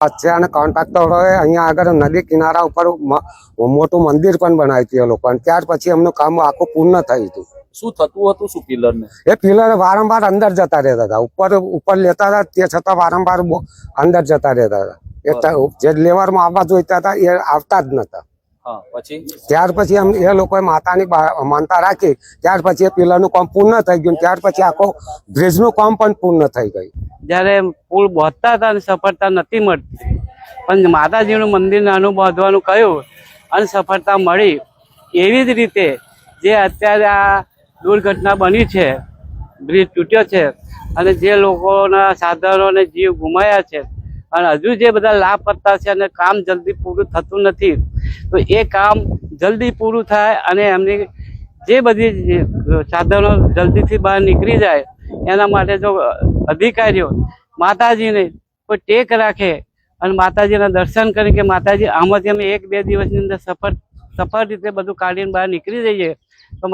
છે અને કોન્ટ્રાક્ટરોએ અહીંયા આગળ નદી કિનારા ઉપર મોટું મંદિર પણ બનાવ્યું હતું એ લોકો. ત્યાર પછી એમનું કામ આખું પૂર્ણ થયું હતું શું થતું હતું શું પિલર એ પિલર વારંવાર અંદર જતા રહેતા હતા. ઉપર ઉપર લેતા હતા તે છતાં વારંવાર અંદર જતા રહેતા હતા. જે લેવરમાં આવવા જોઈતા હતા એ આવતા જ નતા. પછી? ત્યાર પછી એમ એ લોકોએ માતાની માનતા રાખી. ત્યાર પછી એ પિલરનું કામ પૂર્ણ થઈ ગયું. ત્યાર પછી આખો બ્રિજનું કામ પણ પૂર્ણ થઈ ગયું. જ્યારે પુલ બાંધતા હતા અને સફળતા નથી મળતી. પણ માતાજીનું મંદિર નાનું બાંધવાનું કહ્યું અને સફળતા મળી. એવી જ રીતે જે અત્યારે આ દુર્ઘટના બની છે, બ્રિજ તૂટ્યો છે અને જે લોકોના સાધનોને જીવ ગુમાયા છે અને હજુ જે બધા લાભકર્તા છે અને કામ જલ્દી પૂરું થતું નથી, તો એ કામ જલ્દી પૂરું થાય અને એમની જે બધી સાધનો જલ્દીથી બહાર નીકળી જાય, એના માટે જો અધિકારીઓ, માતાજીને કોઈ ટેક રાખે અને માતાજીના દર્શન કરી કે માતાજી, આમાંથી અમે એક બે દિવસની અંદર સફળ સફળ રીતે બધું કાઢીને બહાર નીકળી જઈએ તો